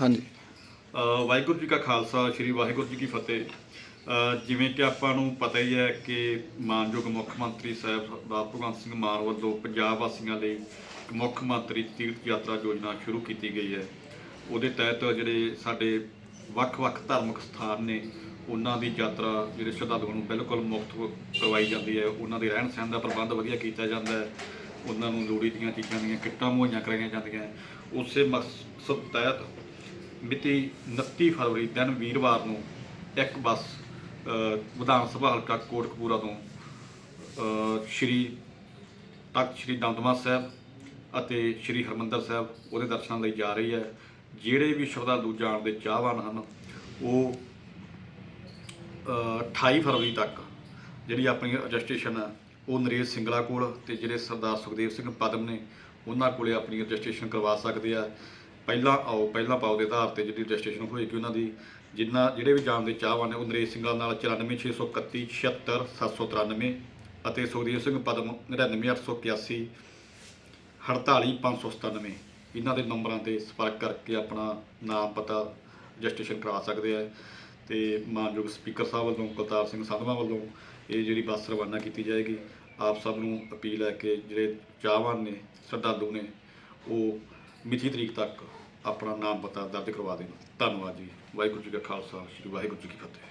ਹਾਂਜੀ। ਅ, ਵਾਹਿਗੁਰੂ ਜੀ ਕਾ ਖਾਲਸਾ ਸ੍ਰੀ ਵਾਹਿਗੁਰੂ ਜੀ ਕੀ ਫਤਿਹ। ਅ, ਜਿਵੇਂ ਕਿ ਆਪਾਂ ਨੂੰ ਪਤਾ ਹੀ ਹੈ ਕਿ ਮਾਨਯੋਗ ਮੁੱਖ ਮੰਤਰੀ ਸਾਹਿਬ ਸਰਦਾਰ ਭਗਵੰਤ ਸਿੰਘ ਮਾਨ ਵੱਲੋਂ ਪੰਜਾਬ ਵਾਸੀਆਂ ਲਈ ਇੱਕ ਮੁੱਖ ਮੰਤਰੀ ਤੀਰਥ ਯਾਤਰਾ ਯੋਜਨਾ ਸ਼ੁਰੂ ਕੀਤੀ ਗਈ ਹੈ। ਉਹਦੇ ਤਹਿਤ ਜਿਹੜੇ ਸਾਡੇ ਵੱਖ-ਵੱਖ ਧਾਰਮਿਕ ਸਥਾਨ ਨੇ ਉਹਨਾਂ ਦੀ ਯਾਤਰਾ ਜਿਹੜੇ ਸ਼ਰਧਾਲੂਆਂ ਨੂੰ ਬਿਲਕੁਲ ਮੁਫਤ ਕਰਵਾਈ ਜਾਂਦੀ ਹੈ। ਉਹਨਾਂ ਦੇ ਰਹਿਣ ਸਹਿਣ ਦਾ ਪ੍ਰਬੰਧ ਵਧੀਆ ਕੀਤਾ ਜਾਂਦਾ ਹੈ। ਉਹਨਾਂ ਨੂੰ ਲੋੜੀ ਦੀਆਂ ਚੀਜ਼ਾਂ ਦੀਆਂ ਕਿੱਟਾਂ ਮੁਹੱਈਆ ਕਰਾਈਆਂ ਜਾਂਦੀਆਂ ਹੈ। ਉਸੇ ਮਕਸਦ ਤਹਿਤ ਮਿਤੀ 29 ਫਰਵਰੀ ਦਿਨ ਵੀਰਵਾਰ ਨੂੰ ਇੱਕ ਬੱਸ ਵਿਧਾਨ ਸਭਾ ਹਲਕਾ ਕੋਟਕਪੂਰਾ ਤੋਂ ਸ਼੍ਰੀ ਤਖਤ ਸ਼੍ਰੀ ਦਮਦਮਾ ਸਾਹਿਬ ਅਤੇ ਸ਼੍ਰੀ ਹਰਮੰਦਰ ਸਾਹਿਬ ਉਹਦੇ ਦਰਸ਼ਨਾਂ ਲਈ ਜਾ ਰਹੀ ਹੈ। ਜਿਹੜੇ ਵੀ ਸ਼ਰਧਾਲੂ ਜਾਣ ਦੇ ਚਾਹਵਾਨ ਹਨ ਉਹ ਅ, 28 ਫਰਵਰੀ ਤੱਕ ਜਿਹੜੀ ਆਪਣੀ ਰਜਿਸਟ੍ਰੇਸ਼ਨ ਹੈ ਉਹ ਨਰੇਸ਼ ਸਿੰਗਲਾ ਕੋਲ ਤੇ ਜਿਹੜੇ ਸਰਦਾਰ ਸੁਖਦੇਵ ਸਿੰਘ ਪਦਮ ਨੇ ਉਹਨਾਂ ਕੋਲੇ ਆਪਣੀ ਰਜਿਸਟ੍ਰੇਸ਼ਨ ਕਰਵਾ ਸਕਦੇ ਆ। ਪਹਿਲਾਂ ਆਓ, ਪਹਿਲਾਂ ਪਾਓ ਦੇ ਆਧਾਰ ਤੇ ਜਿਹੜੀ ਰਜਿਸਟ੍ਰੇਸ਼ਨ ਹੋਏਗੀ ਉਹਨਾਂ ਦੀ, ਜਿੰਨਾ ਜਿਹੜੇ ਵੀ ਜਾਣ ਦੇ ਚਾਹਵਾਨ ਨੇ, ਉਹ ਨਰੇਸ਼ ਸਿੰਗਲਾ ਨਾਲ 94631 76793 ਅਤੇ ਸੁਖਦੇਵ ਸਿੰਘ ਪਦਮ 99881 48597 ਇਹਨਾਂ ਦੇ ਨੰਬਰਾਂ ਤੇ ਸੰਪਰਕ ਕਰਕੇ ਆਪਣਾ ਨਾਮ ਪਤਾ ਰਜਿਸਟ੍ਰੇਸ਼ਨ ਕਰਾ ਸਕਦੇ ਆ ਤੇ ਮਾਨਯੋਗ ਸਪੀਕਰ ਸਾਹਿਬ ਵੱਲੋਂ, ਕੁਲਤਾਰ ਸਿੰਘ ਸੰਧਵਾ ਵੱਲੋਂ ਇਹ ਜਿਹੜੀ ਬੱਸ ਰਵਾਨਾ ਕੀਤੀ ਜਾਏਗੀ, ਆਪ ਸਭ ਨੂੰ ਅਪੀਲ ਹੈ ਕਿ ਜਿਹੜੇ ਚਾਹਵਾਨ ਨੇ, ਸ਼ਰਧਾਲੂ ਨੇ, ਉਹ ਮਿਤੀ ਤਰੀਕ ਤੱਕ ਆਪਣਾ ਨਾਮ ਪਤਾ ਦਰਜ ਕਰਵਾ ਦੇਣ। ਧੰਨਵਾਦ ਜੀ। ਵਾਹਿਗੁਰੂ ਜੀ ਕਾ ਖਾਲਸਾ, ਸ੍ਰੀ ਵਾਹਿਗੁਰੂ ਜੀ ਕੀ ਫਤਿਹ।